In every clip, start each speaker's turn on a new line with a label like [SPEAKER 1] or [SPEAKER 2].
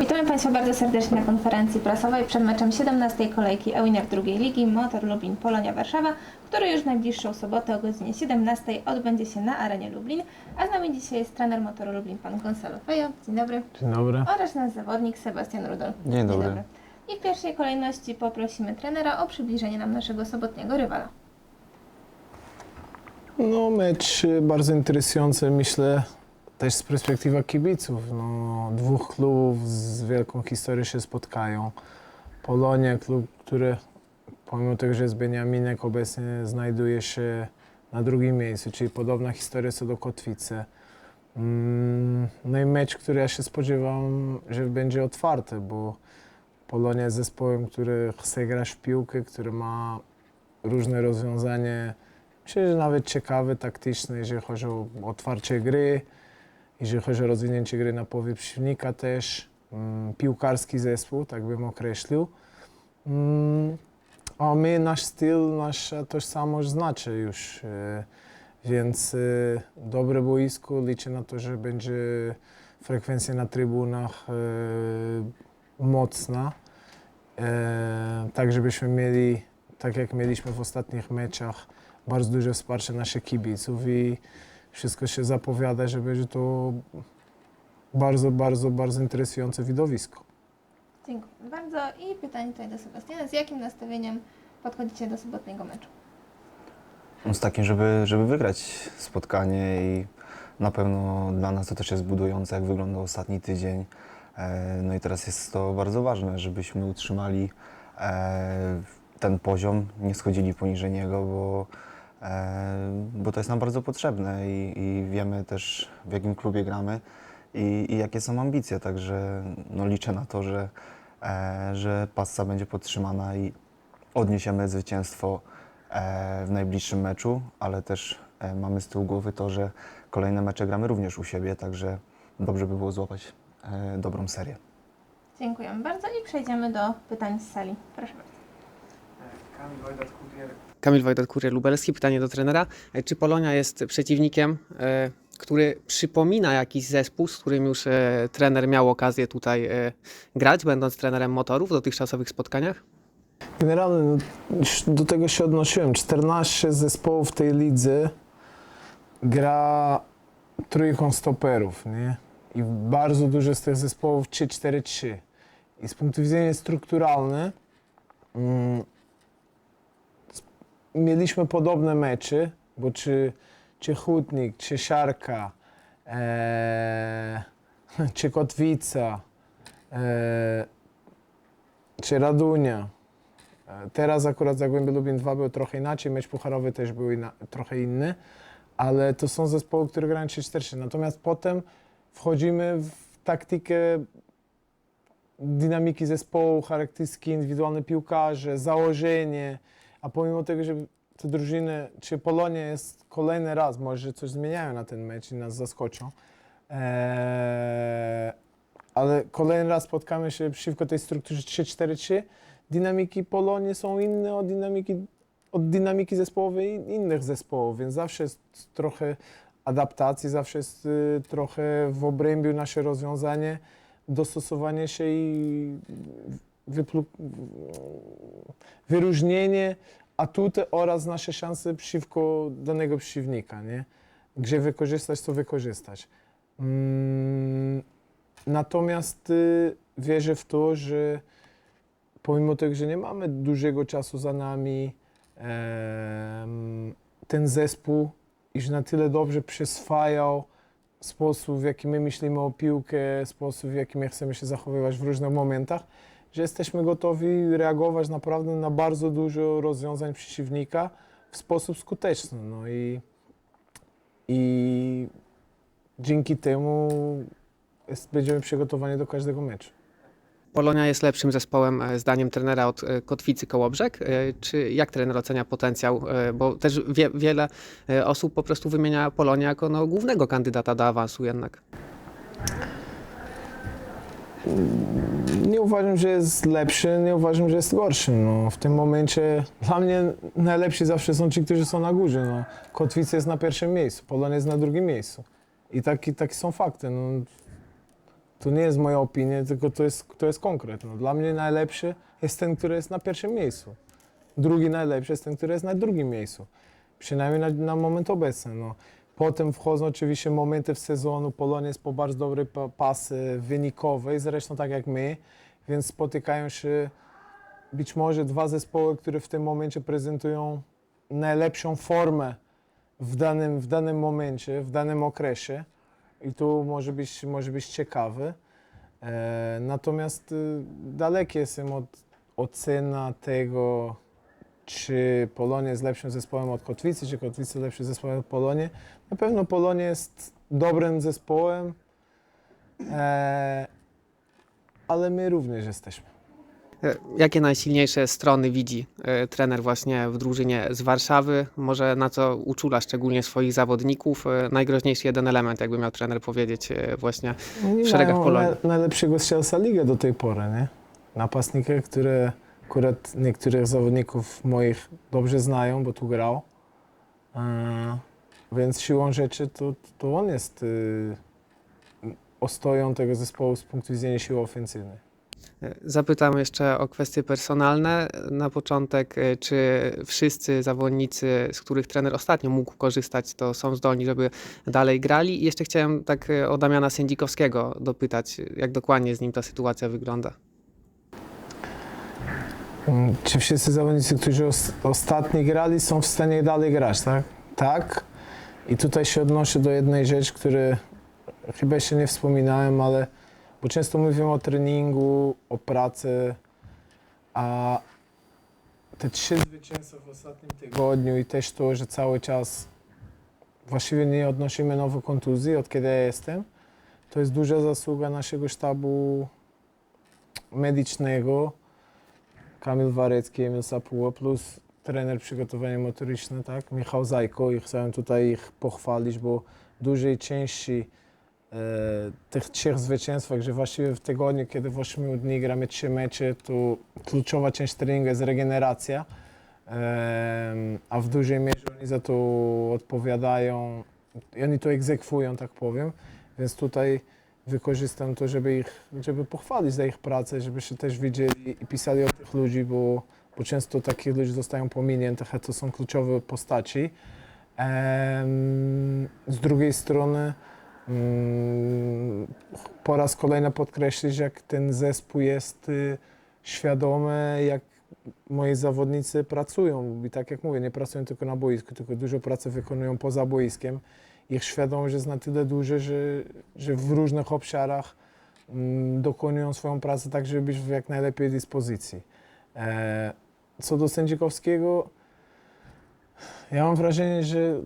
[SPEAKER 1] Witamy Państwa bardzo serdecznie na konferencji prasowej przed meczem 17 kolejki Euniak drugiej ligi Motor Lublin Polonia Warszawa, który już w najbliższą sobotę o godzinie 17 odbędzie się na arenie Lublin. A z nami dzisiaj jest trener Motoru Lublin pan Gonzalo Fejo. Dzień dobry.
[SPEAKER 2] Dzień dobry.
[SPEAKER 1] Oraz nasz zawodnik Sebastian Rudol.
[SPEAKER 3] Dzień dobry.
[SPEAKER 1] I w pierwszej kolejności poprosimy trenera o przybliżenie nam naszego sobotniego rywala.
[SPEAKER 2] No, mecz bardzo interesujący, myślę, też z perspektywy kibiców. No, dwóch klubów z wielką historią się spotkają. Polonia, klub, który pomimo tego, że jest Beniaminek, obecnie znajduje się na drugim miejscu, czyli podobna historia co do Kotwicy. Mm, No i mecz, który ja się spodziewam, że będzie otwarty, bo Polonia jest zespołem, który chce grać w piłkę, który ma różne rozwiązanie że nawet ciekawy, taktyczny, jeżeli chodzi o otwarcie gry, jeżeli chodzi o rozwinięcie gry na połowie przeciwnika też. Mm, piłkarski zespół, tak bym określił. Mm, a my, nasz styl, nasza tożsamość znaczy już. e, Więc e, dobre boisko, liczę na to, że będzie frekwencja na trybunach e, mocna. E, tak, żebyśmy mieli, tak jak mieliśmy w ostatnich meczach, bardzo duże wsparcie naszych kibiców i wszystko się zapowiada, że będzie to bardzo, bardzo, bardzo interesujące widowisko.
[SPEAKER 1] Dziękuję bardzo. I pytanie tutaj do Sebastiana. Z jakim nastawieniem podchodzicie do sobotniego meczu?
[SPEAKER 3] No z takim, żeby, żeby wygrać spotkanie i na pewno dla nas to też jest budujące, jak wyglądał ostatni tydzień. E, No i teraz jest to bardzo ważne, żebyśmy utrzymali e, ten poziom, nie schodzili poniżej niego, bo, bo to jest nam bardzo potrzebne i, i wiemy też w jakim klubie gramy i, i jakie są ambicje, także no liczę na to, że, e, że passa będzie podtrzymana i odniesiemy zwycięstwo e, w najbliższym meczu, ale też e, mamy z tyłu głowy to, że kolejne mecze gramy również u siebie, także dobrze by było złapać e, dobrą serię.
[SPEAKER 1] Dziękujemy bardzo i przejdziemy do pytań z sali. Proszę bardzo.
[SPEAKER 4] Kamil Wojdat, Kurier Lubelski. Pytanie do trenera. E, Czy Polonia jest przeciwnikiem, e, który przypomina jakiś zespół, z którym już e, trener miał okazję tutaj grać, będąc trenerem motorów w dotychczasowych spotkaniach?
[SPEAKER 2] Generalnie no, do tego się odnosiłem. 14 zespołów w tej lidze gra trójką stoperów, nie? I bardzo dużo z tych zespołów 3-4-3. I z punktu widzenia strukturalnego mm, mieliśmy podobne mecze, bo czy, czy Hutnik, czy Siarka, e, czy Kotwica, e, czy Radunia. E, Teraz akurat Zagłębie Lubin 2 był trochę inaczej, mecz pucharowy też był inna, trochę inny, ale to są zespoły, które grają 3-4. Natomiast potem wchodzimy w taktykę dynamiki zespołu, charakterystyki indywidualne piłkarze, założenie, a pomimo tego, że te drużyny, czy Polonia jest kolejny raz, może coś zmieniają na ten mecz i nas zaskoczą, eee, ale kolejny raz spotkamy się przeciwko tej strukturze 3-4-3, dynamiki Polonii są inne od dynamiki, od dynamiki zespołowej in- innych zespołów, więc zawsze jest trochę adaptacji, zawsze jest y, trochę w obrębiu nasze rozwiązanie, dostosowanie się i wyplu- wyróżnienie atuty oraz nasze szanse przeciwko danego przeciwnika, nie? Gdzie wykorzystać, co wykorzystać. Mm, natomiast y, wierzę w to, że pomimo tego, że nie mamy dużego czasu za nami, ten zespół już na tyle dobrze przyswajał sposób, w jaki my myślimy o piłkę, sposób, w jaki my chcemy się zachowywać w różnych momentach, że jesteśmy gotowi reagować naprawdę na bardzo dużo rozwiązań przeciwnika w sposób skuteczny. No i, i dzięki temu jest, będziemy przygotowani do każdego meczu.
[SPEAKER 4] Polonia jest lepszym zespołem, e, zdaniem trenera, od e, Kotwicy Kołobrzeg. E, Czy jak trener ocenia potencjał? Bo też wie, wiele osób po prostu wymienia Polonię jako no, głównego kandydata do awansu jednak.
[SPEAKER 2] Nie uważam, że jest lepszy, nie uważam, że jest gorszy. No, w tym momencie dla mnie najlepsi zawsze są ci, którzy są na górze. No. Kotwica jest na pierwszym miejscu, Polonia jest na drugim miejscu. I taki, takie są fakty. No. To nie jest moja opinia, tylko to jest, to jest konkret. No, dla mnie najlepszy jest ten, który jest na pierwszym miejscu. Drugi najlepszy jest ten, który jest na drugim miejscu. Przynajmniej na, na moment obecny. No. Potem wchodzą oczywiście momenty w sezonu. Polonia jest po bardzo dobrej pa- pasy wynikowej, zresztą tak jak my, więc spotykają się być może dwa zespoły, które w tym momencie prezentują najlepszą formę w danym, w danym momencie, w danym okresie. I tu może być, może być ciekawy. E, natomiast y, dalekie jestem od ocena tego, czy Polonia jest lepszym zespołem od Kotwicy, czy Kotwica lepszym zespołem od Polonii. Na pewno Polonia jest dobrym zespołem, e, ale my również jesteśmy.
[SPEAKER 4] E, Jakie najsilniejsze strony widzi e, trener właśnie w drużynie z Warszawy? Może na co uczula szczególnie swoich zawodników? E, Najgroźniejszy jeden element, jakby miał trener powiedzieć właśnie. W szeregach
[SPEAKER 2] mają
[SPEAKER 4] Polonii.
[SPEAKER 2] naj- najlepszego strzelca ligi do tej pory, nie? Napastnika, który akurat niektórych zawodników moich dobrze znają, bo tu grał. E, więc siłą rzeczy to, to on jest y, ostoją tego zespołu z punktu widzenia siły ofensywnej.
[SPEAKER 4] Zapytam jeszcze o kwestie personalne. Na początek, e, czy wszyscy zawodnicy, z których trener ostatnio mógł korzystać, to są zdolni, żeby dalej grali? I jeszcze chciałem tak e, o Damiana Sędzikowskiego dopytać, jak dokładnie z nim ta sytuacja wygląda.
[SPEAKER 2] Mm, Czy wszyscy zawodnicy, którzy os- ostatni grali, są w stanie dalej grać, tak? Tak. I tutaj się odnoszę do jednej rzeczy, której chyba jeszcze nie wspominałem, ale bo często mówimy o treningu, o pracy, a te trzy zwycięstwa w ostatnim tygodniu i też to, że cały czas właściwie nie odnosimy nowych kontuzji, od kiedy ja jestem, to jest duża zasługa naszego sztabu medycznego, Kamil Warecki, Emil Sapuło, plus trener przygotowania motoryczne, tak, Michał Zajko i chciałem tutaj ich pochwalić, bo w dużej części tych trzech zwycięstwach, że właściwie w tygodniu, kiedy w 8 dni gramy trzy mecze, to kluczowa część treningu jest regeneracja, Em, a w dużej mierze oni za to odpowiadają i oni to egzekwują, tak powiem, więc tutaj wykorzystam to, żeby ich, żeby pochwalić za ich pracę, żeby się też widzieli i pisali o tych ludzi, bo, bo często takich ludzi zostają pominiętych, a to są kluczowe postaci. Z drugiej strony po raz kolejny podkreślić, jak ten zespół jest y, świadomy, jak moi zawodnicy pracują. I tak jak mówię, nie pracują tylko na boisku, tylko dużo pracy wykonują poza boiskiem. Ich świadomość jest na tyle duża, że, że w różnych obszarach mm, dokonują swoją pracę tak, żeby być w jak najlepiej dyspozycji. E, co do Sędzikowskiego, ja mam wrażenie, że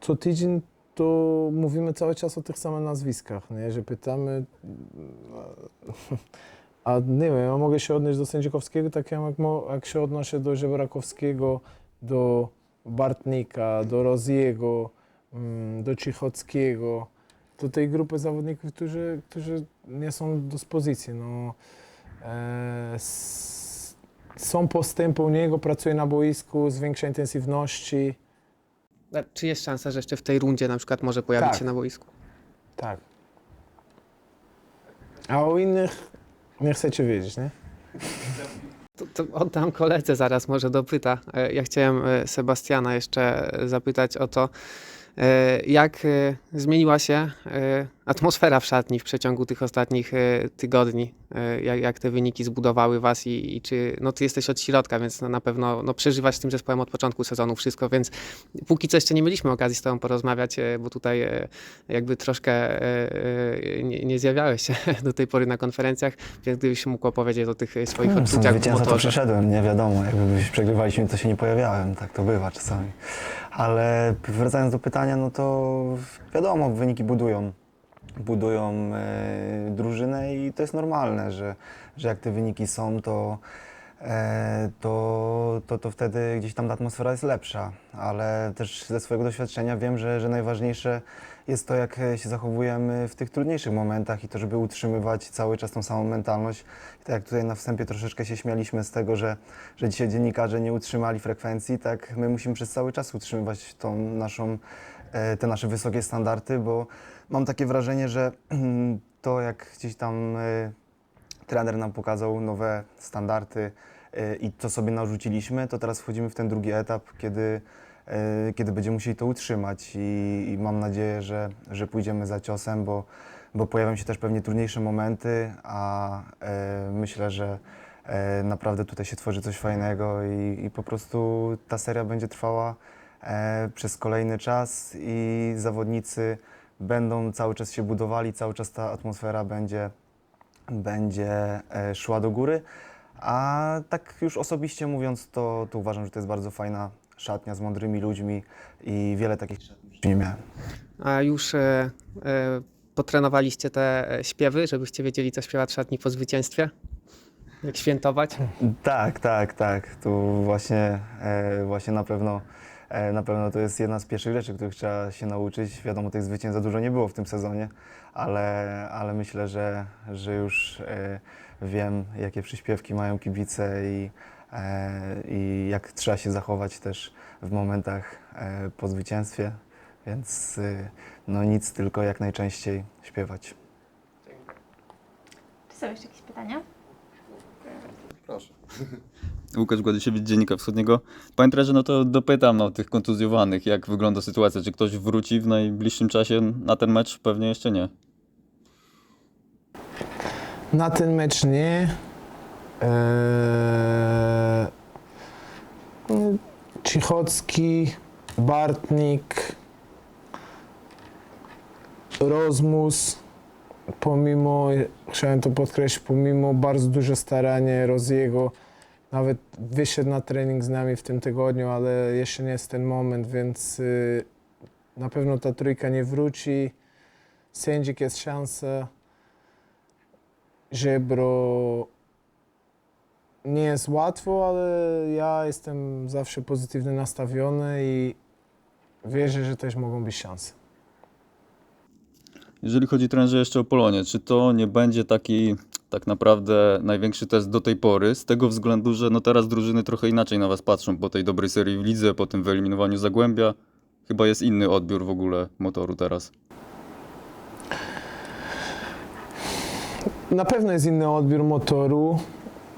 [SPEAKER 2] co tydzień to mówimy cały czas o tych samych nazwiskach, nie? że pytamy, a nie wiem, ja mogę się odnieść do Sędzikowskiego tak jak, jak się odnoszę do Żebrakowskiego, do Bartnika, do Roziego, mm, do Cichockiego, do tej grupy zawodników, którzy, którzy nie są do dyspozycji. No, e, są postępy u niego, pracuje na boisku, zwiększa intensywności.
[SPEAKER 4] Czy jest szansa, że jeszcze w tej rundzie na przykład może pojawić
[SPEAKER 2] Tak.
[SPEAKER 4] się na boisku?
[SPEAKER 2] Tak. A o innych nie chcecie wiedzieć, nie?
[SPEAKER 4] To, to oddam koledze zaraz, może dopyta. E, Ja chciałem e, Sebastiana jeszcze zapytać o to, jak e, zmieniła się e, atmosfera w szatni w przeciągu tych ostatnich e, tygodni, E, jak, jak te wyniki zbudowały was i, i czy, no ty jesteś od środka, więc no, na pewno no, przeżywasz z tym zespołem od początku sezonu wszystko, więc póki co jeszcze nie mieliśmy okazji z tobą porozmawiać, e, bo tutaj e, jakby troszkę e, e, nie, nie zjawiałeś się do tej pory na konferencjach, więc gdybyś mógł opowiedzieć o tych e, swoich
[SPEAKER 3] Hmm,
[SPEAKER 4] odczuciach w
[SPEAKER 3] zwycięstwa, to
[SPEAKER 4] motorze.
[SPEAKER 3] przeszedłem, nie wiadomo. Jakby przegrywaliśmy, to się nie pojawiałem. Tak to bywa czasami. Ale wracając do pytania, no to wiadomo, wyniki budują. Budują e, drużynę i to jest normalne, że, że jak te wyniki są, to, e, to, to, to wtedy gdzieś tam ta atmosfera jest lepsza. Ale też ze swojego doświadczenia wiem, że, że najważniejsze jest to, jak się zachowujemy w tych trudniejszych momentach i to, żeby utrzymywać cały czas tą samą mentalność. I tak jak tutaj na wstępie troszeczkę się śmialiśmy z tego, że, że dzisiaj dziennikarze nie utrzymali frekwencji, tak my musimy przez cały czas utrzymywać tą naszą, e, te nasze wysokie standardy, bo mam takie wrażenie, że to, jak gdzieś tam y, trener nam pokazał nowe standardy i to sobie narzuciliśmy, to teraz wchodzimy w ten drugi etap, kiedy, kiedy będziemy musieli to utrzymać i, i mam nadzieję, że, że pójdziemy za ciosem, bo, bo pojawią się też pewnie trudniejsze momenty, a y, myślę, że y, naprawdę tutaj się tworzy coś fajnego i, i po prostu ta seria będzie trwała e, przez kolejny czas i zawodnicy będą cały czas się budowali, cały czas ta atmosfera będzie, będzie e, szła do góry. A tak już osobiście mówiąc, to, to uważam, że to jest bardzo fajna szatnia z mądrymi ludźmi i wiele takich szatni nie miałem.
[SPEAKER 4] A już e, e, potrenowaliście te e, śpiewy, żebyście wiedzieli, co śpiewać w szatni po zwycięstwie? Jak świętować?
[SPEAKER 3] Tak, tak, tak. Tu właśnie, e, właśnie na pewno e, na pewno to jest jedna z pierwszych rzeczy, których trzeba się nauczyć. Wiadomo, tych zwycięstw za dużo nie było w tym sezonie, ale, ale myślę, że, że już wiem, jakie przyśpiewki mają kibice i, i jak trzeba się zachować też w momentach e, po zwycięstwie. Więc e, no nic, tylko jak najczęściej śpiewać.
[SPEAKER 1] Czy są jeszcze jakieś pytania?
[SPEAKER 5] Proszę.
[SPEAKER 6] Łukasz Gładysiewicz, Dziennika Wschodniego. Panie trenerze, no to dopytam no, tych kontuzjowanych, jak wygląda sytuacja, czy ktoś wróci w najbliższym czasie na ten mecz? Pewnie jeszcze nie.
[SPEAKER 2] Na ten mecz nie. Eee, Cichocki, Bartnik, Rozmus, pomimo, chciałem to podkreślić, pomimo bardzo duże staranie Roziego, nawet wyszedł na trening z nami w tym tygodniu, ale jeszcze nie jest ten moment, więc y, na pewno ta trójka nie wróci. Sędzik jest szansa. Żebro nie jest łatwo, ale ja jestem zawsze pozytywnie nastawiony i wierzę, że też mogą być szanse.
[SPEAKER 6] Jeżeli chodzi trenerze jeszcze o Polonię, czy to nie będzie taki tak naprawdę największy test do tej pory, z tego względu, że no teraz drużyny trochę inaczej na was patrzą po tej dobrej serii w lidze, po tym wyeliminowaniu Zagłębia. Chyba jest inny odbiór w ogóle motoru teraz.
[SPEAKER 2] Na pewno jest inny odbiór motoru,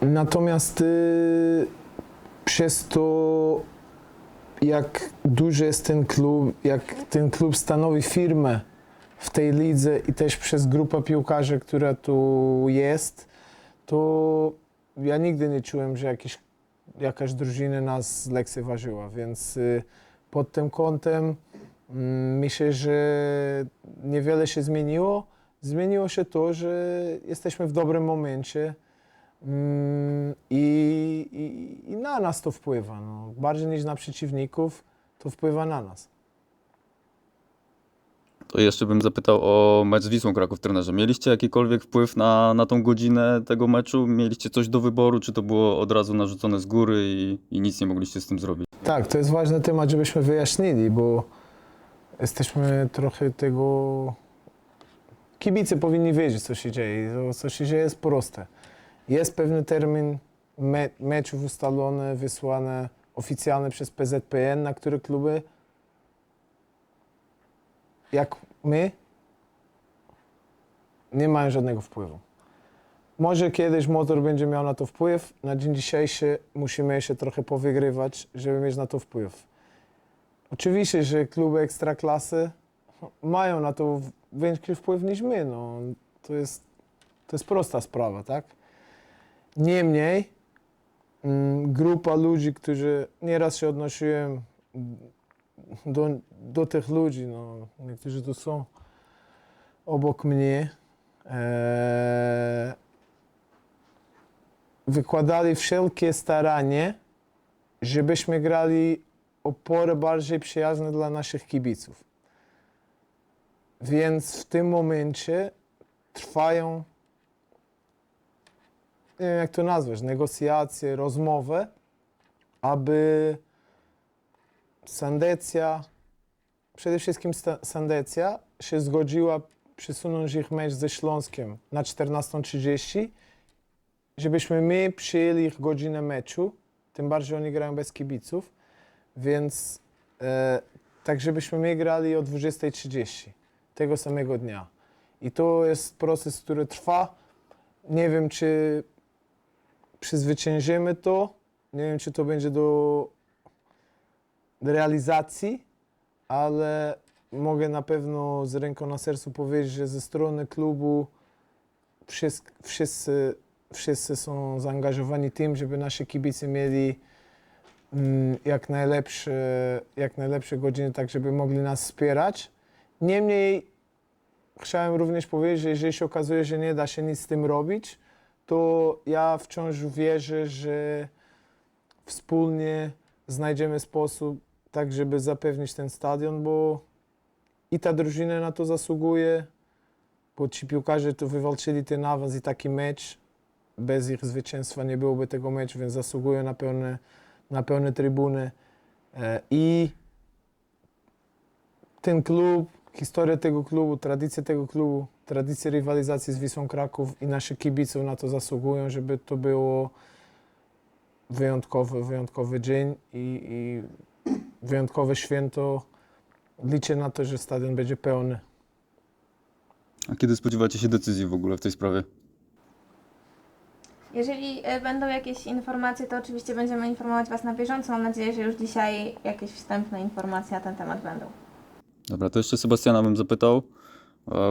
[SPEAKER 2] natomiast y, przez to, jak duży jest ten klub, jak ten klub stanowi firmę w tej lidze i też przez grupę piłkarzy, która tu jest, to ja nigdy nie czułem, że jakiś, jakaś drużyna nas lekceważyła, więc y, pod tym kątem mm, myślę, że niewiele się zmieniło. Zmieniło się to, że jesteśmy w dobrym momencie i, i, i na nas to wpływa. No. Bardziej niż na przeciwników, to wpływa na nas.
[SPEAKER 6] To jeszcze bym zapytał o mecz z Wisłą Kraków, trenerze. Mieliście jakikolwiek wpływ na, na tą godzinę tego meczu? Mieliście coś do wyboru, czy to było od razu narzucone z góry i, i nic nie mogliście z tym zrobić?
[SPEAKER 2] Tak, to jest ważny temat, żebyśmy wyjaśnili, bo jesteśmy trochę tego. Kibice powinni wiedzieć, co się dzieje. To, co się dzieje, jest proste. Jest pewny termin me meczów ustalony, wysłany oficjalny przez PZPN, na które kluby, jak my, nie mają żadnego wpływu. Może kiedyś motor będzie miał na to wpływ. Na dzień dzisiejszy musimy się trochę powygrywać, żeby mieć na to wpływ. Oczywiście, że kluby ekstraklasy mają na to większy wpływ niż my. No, to, jest, to jest prosta sprawa, tak? Niemniej mm, grupa ludzi, którzy nieraz się odnosiłem do, do tych ludzi, no, niektórzy tu są obok mnie, eee, wykładali wszelkie staranie, żebyśmy grali o porę bardziej przyjazne dla naszych kibiców. Więc w tym momencie trwają, nie wiem jak to nazwać, negocjacje, rozmowy, aby Sandecja, przede wszystkim Sandecja się zgodziła przesunąć ich mecz ze Śląskiem na 14.30 żebyśmy my przyjęli ich godzinę meczu, tym bardziej oni grają bez kibiców, więc e, tak żebyśmy my grali o 20.30 tego samego dnia. I to jest proces, który trwa. Nie wiem, czy przezwyciężymy to. Nie wiem, czy to będzie do, realizacji, ale mogę na pewno z ręką na sercu powiedzieć, że ze strony klubu wszyscy, wszyscy, wszyscy są zaangażowani tym, żeby nasi kibice mieli mm, jak najlepsze, jak najlepsze godziny, tak żeby mogli nas wspierać. Niemniej chciałem również powiedzieć, że jeżeli się okazuje, że nie da się nic z tym robić, to ja wciąż wierzę, że wspólnie znajdziemy sposób, tak żeby zapewnić ten stadion, bo i ta drużyna na to zasługuje, bo ci piłkarze tu wywalczyli ten awans i taki mecz. Bez ich zwycięstwa nie byłoby tego meczu, więc zasługują na pełne, na pełne trybuny. E, I ten klub, historia tego klubu, tradycja tego klubu, tradycja rywalizacji z Wisłą Kraków i nasi kibiców na to zasługują, żeby to było wyjątkowy, wyjątkowy dzień i, i wyjątkowe święto. Liczę na to, że stadion będzie pełny.
[SPEAKER 6] A kiedy spodziewacie się decyzji w ogóle w tej sprawie?
[SPEAKER 1] Jeżeli e, będą jakieś informacje, to oczywiście będziemy informować Was na bieżąco. Mam nadzieję, że już dzisiaj jakieś wstępne informacje na ten temat będą.
[SPEAKER 6] Dobra, to jeszcze Sebastiana bym zapytał,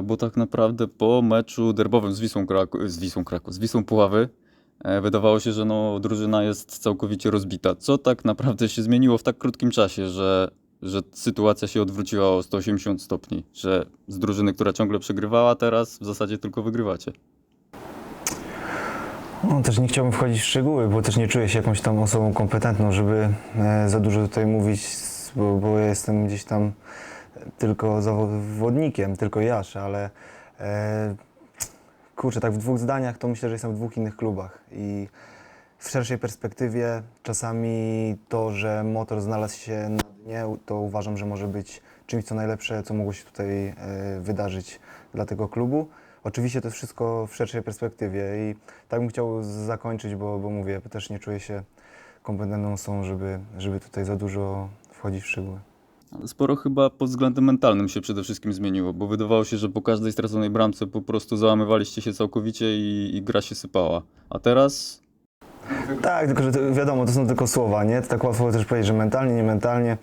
[SPEAKER 6] bo tak naprawdę po meczu derbowym z Wisłą Kraków, z Wisłą Kraków, z Wisłą Puławy, e, wydawało się, że no, drużyna jest całkowicie rozbita. Co tak naprawdę się zmieniło w tak krótkim czasie, że, że sytuacja się odwróciła o 180 stopni? Że z drużyny, która ciągle przegrywała, teraz w zasadzie tylko wygrywacie.
[SPEAKER 3] No, też nie chciałbym wchodzić w szczegóły, bo też nie czuję się jakąś tam osobą kompetentną, żeby e, za dużo tutaj mówić, bo, bo ja jestem gdzieś tam tylko zawodnikiem, tylko jasz, ale e, kurczę, tak w dwóch zdaniach to myślę, że jestem w dwóch innych klubach i w szerszej perspektywie czasami to, że motor znalazł się na dnie, to uważam, że może być czymś, co najlepsze, co mogło się tutaj e, wydarzyć dla tego klubu. Oczywiście to wszystko w szerszej perspektywie i tak bym chciał zakończyć, bo, bo mówię, też nie czuję się kompetentną osobą, żeby, żeby tutaj za dużo wchodzić w szczegóły.
[SPEAKER 6] Sporo chyba pod względem mentalnym się przede wszystkim zmieniło, bo wydawało się, że po każdej straconej bramce po prostu załamywaliście się całkowicie i, i gra się sypała. A teraz
[SPEAKER 3] Tak, tylko że to, wiadomo, to są tylko słowa, nie? To tak łatwo też powiedzieć, że mentalnie, nie mentalnie.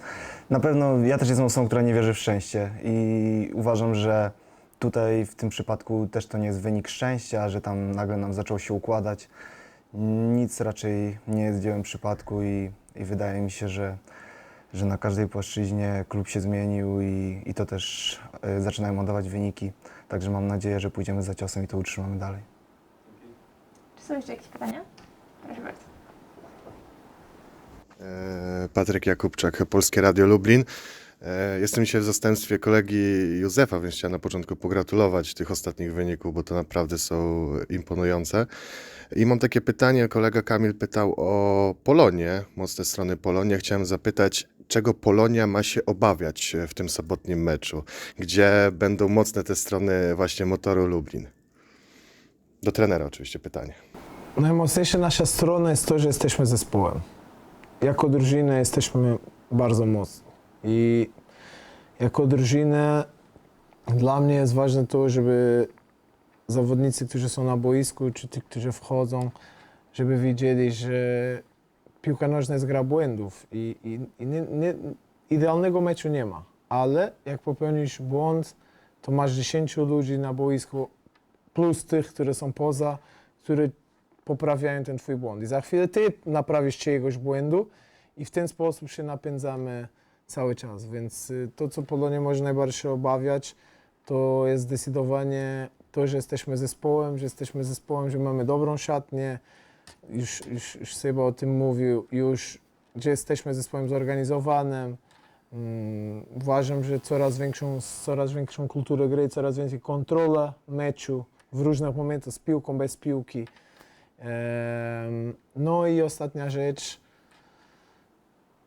[SPEAKER 3] Na pewno ja też jestem osobą, która nie wierzy w szczęście i uważam, że tutaj w tym przypadku też to nie jest wynik szczęścia, że tam nagle nam zaczęło się układać. Nic raczej nie jest dziełem przypadku i, i wydaje mi się, że, że na każdej płaszczyźnie klub się zmienił i, i to też y, zaczynają oddawać wyniki. Także mam nadzieję, że pójdziemy za ciosem i to utrzymamy dalej.
[SPEAKER 1] Czy są jeszcze jakieś pytania? Proszę bardzo.
[SPEAKER 5] E, Patryk Jakubczak, Polskie Radio Lublin. E, Jestem dzisiaj w zastępstwie kolegi Józefa, więc chciałem na początku pogratulować tych ostatnich wyników, bo to naprawdę są imponujące. I mam takie pytanie, kolega Kamil pytał o Polonię, mocne strony Polonii. Chciałem zapytać, czego Polonia ma się obawiać w tym sobotnim meczu, gdzie będą mocne te strony właśnie motoru Lublin? Do trenera oczywiście pytanie.
[SPEAKER 2] Najmocniejsza nasza strona jest to, że jesteśmy zespołem. Jako drużyna jesteśmy bardzo mocni. I jako drużyna dla mnie jest ważne to, żeby zawodnicy, którzy są na boisku, czy ci, którzy wchodzą, żeby wiedzieli, że piłka nożna jest gra błędów i, i, i nie, nie, idealnego meczu nie ma. Ale jak popełnisz błąd, to masz 10 ludzi na boisku, plus tych, które są poza, które poprawiają ten twój błąd. I za chwilę ty naprawisz czyjegoś błędu i w ten sposób się napędzamy cały czas. Więc y, to, co Polonia może najbardziej się obawiać, to jest zdecydowanie to, że jesteśmy zespołem, że jesteśmy zespołem, że mamy dobrą szatnię. Już, już, już o tym mówił, już, że jesteśmy zespołem zorganizowanym. Mm, uważam, że coraz większą, coraz większą kulturę gry, coraz więcej kontrola meczu w różnych momentach z piłką, bez piłki. Em, No i ostatnia rzecz,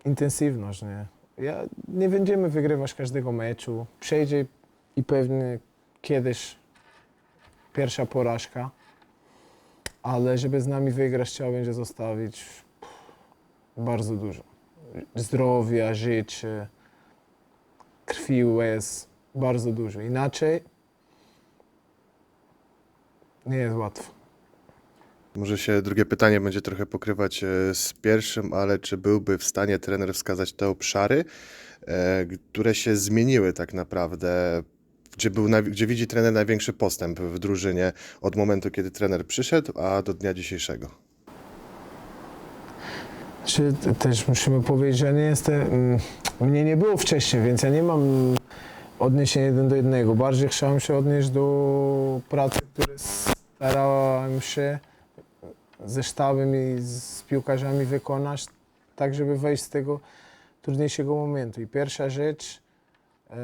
[SPEAKER 2] intensywność. Nie? Ja, nie będziemy wygrywać każdego meczu. Przejdzie i pewnie kiedyś pierwsza porażka, ale żeby z nami wygrać, trzeba będzie zostawić bardzo dużo. Zdrowia, życie, krwi, łez, bardzo dużo. Inaczej nie jest łatwo.
[SPEAKER 5] Może się drugie pytanie będzie trochę pokrywać e, z pierwszym, ale czy byłby w stanie trener wskazać te obszary, e, które się zmieniły tak naprawdę? Gdzie, był, gdzie widzi trener największy postęp w drużynie od momentu, kiedy trener przyszedł, a do dnia dzisiejszego?
[SPEAKER 2] Czy też musimy powiedzieć, że nie jestem. mm, Mnie nie było wcześniej, więc ja nie mam odniesienia jeden do jednego. Bardziej chciałem się odnieść do pracy, które starałem się ze sztabem i z piłkarzami wykonać, tak żeby wejść z tego trudniejszego momentu. I pierwsza rzecz e,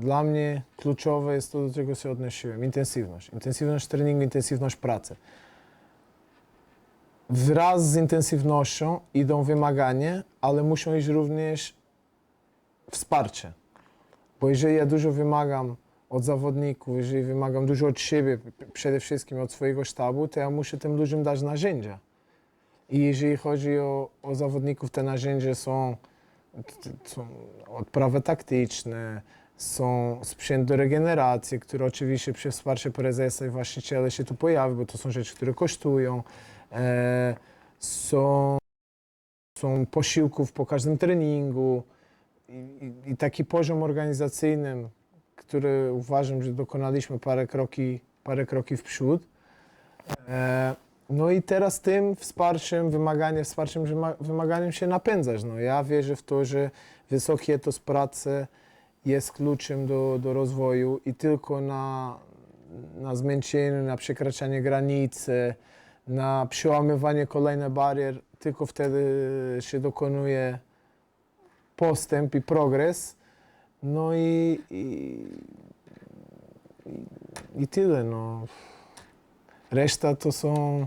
[SPEAKER 2] dla mnie kluczowe jest to, do czego się odnosiłem. Intensywność. Intensywność treningu, intensywność pracy. Wraz z intensywnością idą wymagania, ale muszą iść również wsparcie. Bo jeżeli ja dużo wymagam od zawodników, jeżeli wymagam dużo od siebie, przede wszystkim od swojego sztabu, to ja muszę tym ludziom dać narzędzia. I jeżeli chodzi o, o zawodników, te narzędzia są, są odprawy taktyczne, są sprzęt do regeneracji, który oczywiście przy wsparciu prezesa i właściciela się tu pojawi, bo to są rzeczy, które kosztują. E, są, są posiłków po każdym treningu i, i, i taki poziom organizacyjny, który uważam, że dokonaliśmy parę kroki, parę kroki w przód. E, no i teraz tym wsparciem, wymaganiem, wsparciem, wyma- wymaganiem się napędzać. No, ja wierzę w to, że wysoki etos pracy jest kluczem do, do rozwoju i tylko na, na zmęczenie, na przekraczanie granicy, na przełamywanie kolejnych barier, tylko wtedy się dokonuje postęp i progres. No i, i, i tyle. No. Reszta to są.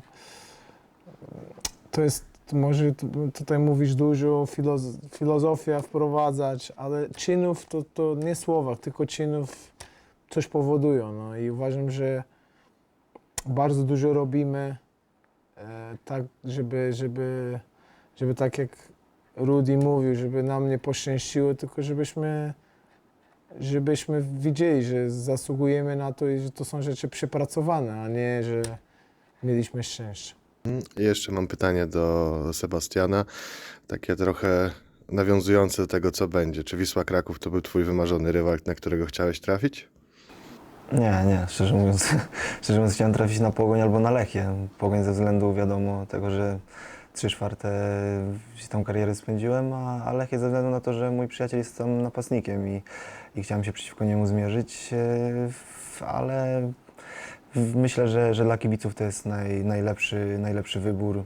[SPEAKER 2] To jest, może tu- tutaj mówisz dużo, filoz, filozofia wprowadzać, ale czynów to, to nie słowa, tylko czynów coś powodują. No. I uważam, że bardzo dużo robimy e, tak, żeby, żeby, żeby tak jak Rudy mówił, żeby nam nie poszczęściło, tylko żebyśmy, żebyśmy widzieli, że zasługujemy na to i że to są rzeczy przepracowane, a nie, że mieliśmy szczęście.
[SPEAKER 5] I jeszcze mam pytanie do Sebastiana, takie trochę nawiązujące do tego, co będzie. Czy Wisła Kraków to był twój wymarzony rywal, na którego chciałeś trafić?
[SPEAKER 3] Nie, nie, szczerze mówiąc, szczerze mówiąc chciałem trafić na Pogoń albo na Lechię. Pogoń ze względu, wiadomo, tego, że trzy czwarte gdzieś tam kariery spędziłem, a, a ze względu na to, że mój przyjaciel jest tam napastnikiem i, i chciałem się przeciwko niemu zmierzyć, e, ale myślę, że, że dla kibiców to jest naj, najlepszy, najlepszy wybór.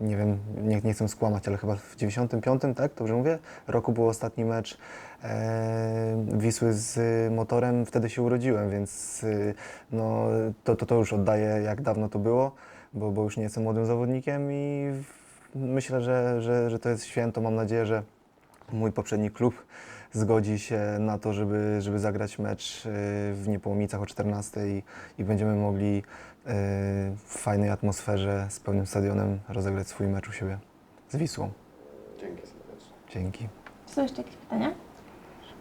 [SPEAKER 3] Nie wiem, nie, nie chcę skłamać, ale chyba w 95, tak? Dobrze mówię? Roku był ostatni mecz e, Wisły z motorem, wtedy się urodziłem, więc y, no, to, to, to już oddaje, jak dawno to było, bo, bo już nie jestem młodym zawodnikiem i myślę, że, że, że to jest święto. Mam nadzieję, że mój poprzedni klub zgodzi się na to, żeby, żeby zagrać mecz y, w Niepołomicach o 14 i, i będziemy mogli y, w fajnej atmosferze z pełnym stadionem rozegrać swój mecz u siebie z Wisłą.
[SPEAKER 5] Dzięki serdecznie.
[SPEAKER 3] Dzięki.
[SPEAKER 1] Są jeszcze jakieś pytania?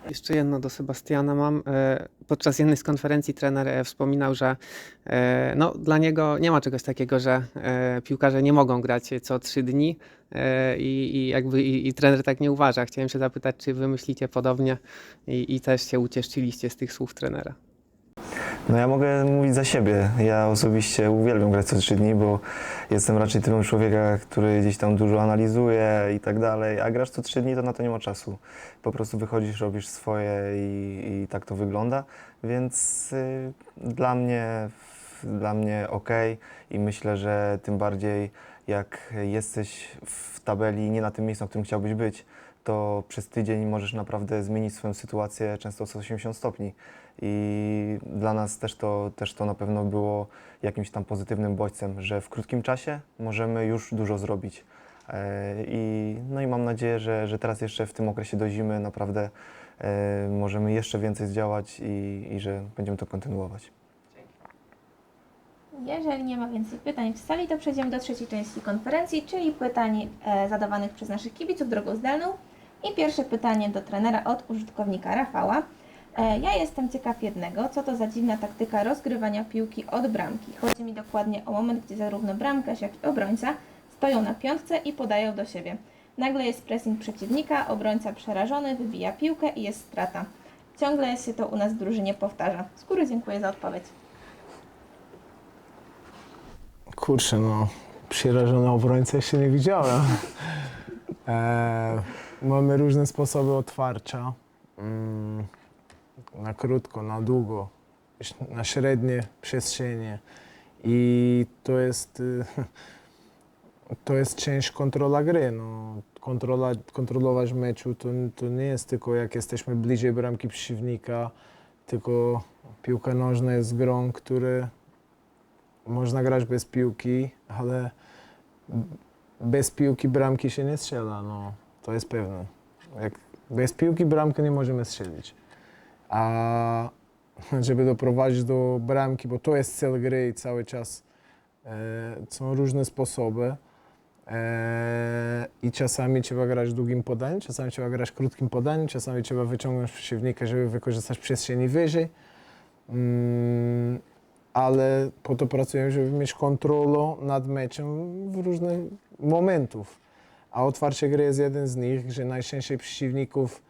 [SPEAKER 4] Jeszcze jedno do Sebastiana mam. E, Podczas jednej z konferencji trener e, wspominał, że e, no, dla niego nie ma czegoś takiego, że piłkarze nie mogą grać co trzy dni i, i jakby i, i trener tak nie uważa. Chciałem się zapytać, czy wy myślicie podobnie i, i też się ucieszyliście z tych słów trenera.
[SPEAKER 3] No ja mogę mówić za siebie. Ja osobiście uwielbiam grać co trzy dni, bo jestem raczej typem człowieka, który gdzieś tam dużo analizuje i tak dalej, a grasz co trzy dni, to na to nie ma czasu. Po prostu wychodzisz, robisz swoje i, i tak to wygląda, więc y, dla mnie, dla mnie ok i myślę, że tym bardziej jak jesteś w tabeli nie na tym miejscu, na którym chciałbyś być, to przez tydzień możesz naprawdę zmienić swoją sytuację często o 180 stopni. I dla nas też to, też to na pewno było jakimś tam pozytywnym bodźcem, że w krótkim czasie możemy już dużo zrobić. E, I, no i mam nadzieję, że, że teraz jeszcze w tym okresie do zimy naprawdę e, możemy jeszcze więcej zdziałać i, i że będziemy to kontynuować.
[SPEAKER 1] Jeżeli nie ma więcej pytań w sali, to przejdziemy do trzeciej części konferencji, czyli pytań e, zadawanych przez naszych kibiców drogą zdalną. I pierwsze pytanie do trenera od użytkownika Rafała. E, Ja jestem ciekaw jednego, co to za dziwna taktyka rozgrywania piłki od bramki. Chodzi mi dokładnie o moment, gdzie zarówno bramkarz, jak i obrońca stoją na piątce i podają do siebie. Nagle jest pressing przeciwnika, obrońca przerażony, wybija piłkę i jest strata. Ciągle się to u nas w drużynie powtarza. Z góry dziękuję za odpowiedź.
[SPEAKER 2] Kurczę, no, przerażony obrońca jeszcze nie widziałem. E, mamy różne sposoby otwarcia. Mm, na krótko, na długo, na średnie przestrzenie. I to jest, y, to jest część kontrola gry. No, kontrola, kontrolować meczu to, to nie jest tylko jak jesteśmy bliżej bramki przeciwnika, tylko piłka nożna jest grą, który można grać bez piłki, ale bez piłki bramki się nie strzela, no to jest pewne. Jak bez piłki bramkę nie możemy strzelić. A żeby doprowadzić do bramki, bo to jest cel gry i cały czas e, są różne sposoby. E, I czasami trzeba grać długim podaniem, czasami trzeba grać krótkim podaniem, czasami trzeba wyciągnąć przeciwnika, żeby wykorzystać przestrzeni wyżej. Mm, ale po to pracujemy, żeby mieć kontrolę nad meczem w różnych momentów. A otwarcie gry jest jeden z nich, że najczęściej przeciwników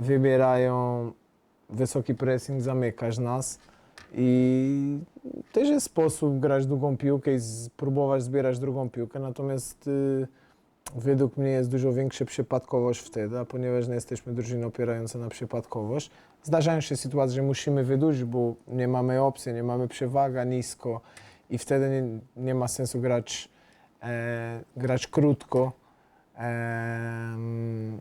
[SPEAKER 2] wybierają wysoki pressing, zamykasz nas i też jest sposób grać długą piłkę i spróbować zbierać drugą piłkę, natomiast y, według mnie jest dużo większa przypadkowość wtedy, a ponieważ nie jesteśmy drużyną opierającą na przypadkowość, zdarzają się sytuacje, że musimy wydłużyć, bo nie mamy opcji, nie mamy przewaga nisko i wtedy nie, nie ma sensu grać, e, grać krótko. Em,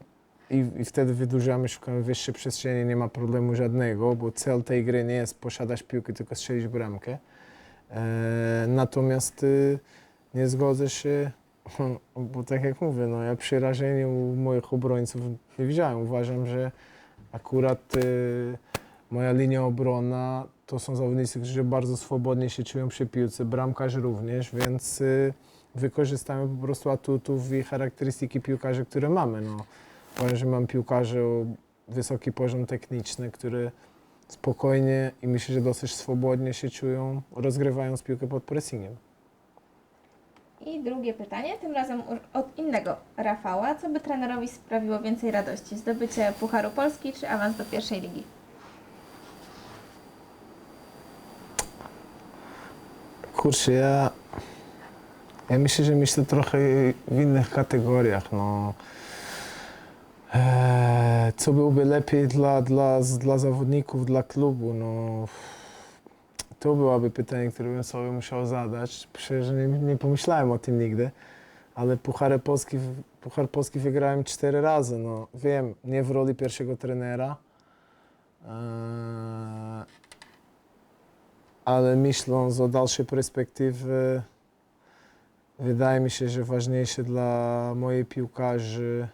[SPEAKER 2] i, I wtedy wydłużamy, szukamy wyższej przestrzeni, nie ma problemu żadnego, bo cel tej gry nie jest posiadać piłki, tylko strzelić bramkę. E, natomiast y, nie zgodzę się, bo tak jak mówię, no ja przerażenia u moich obrońców nie widziałem. Uważam, że akurat y, moja linia obronna to są zawodnicy, którzy bardzo swobodnie się czują przy piłce, bramkarz również, więc y, wykorzystamy po prostu atutów i charakterystyki piłkarzy, które mamy. No. Uważam, że mam piłkarzy o wysoki poziom techniczny, który spokojnie i myślę, że dosyć swobodnie się czują, rozgrywając piłkę pod pressingiem.
[SPEAKER 1] I drugie pytanie, tym razem od innego Rafała. Co by trenerowi sprawiło więcej radości? Zdobycie Pucharu Polski czy awans do pierwszej ligi?
[SPEAKER 2] Kurczę, ja, ja myślę, że myślę trochę w innych kategoriach. No. Eee, co byłoby lepiej dla, dla, dla zawodników, dla klubu? No, to byłoby pytanie, które bym sobie musiał zadać. Przecież nie, nie pomyślałem o tym nigdy, ale Puchar Polski, Puchar Polski wygrałem cztery razy. No, wiem, nie w roli pierwszego trenera, eee, ale myśląc o dalszej perspektywie, wydaje mi się, że ważniejsze dla moich piłkarzy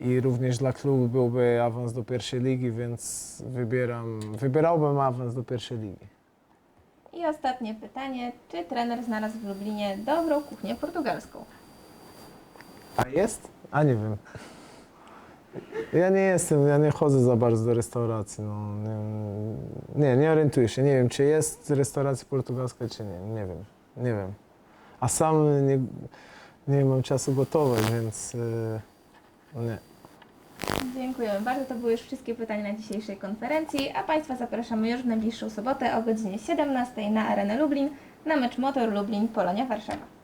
[SPEAKER 2] i również dla klubu byłby awans do pierwszej ligi, więc wybieram, wybierałbym awans do pierwszej ligi.
[SPEAKER 1] I ostatnie pytanie, czy trener znalazł w Lublinie dobrą kuchnię portugalską?
[SPEAKER 2] A jest? A nie wiem. Ja nie jestem, ja nie chodzę za bardzo do restauracji. No, nie, nie, nie orientuję się. Nie wiem, czy jest restauracja portugalska, czy nie. Nie wiem. Nie wiem. A sam nie, nie mam czasu gotować, więc yy, nie.
[SPEAKER 1] Dziękujemy bardzo. To były już wszystkie pytania na dzisiejszej konferencji, a Państwa zapraszamy już w najbliższą sobotę o godzinie 17 na Arenę Lublin na mecz Motor Lublin Polonia Warszawa.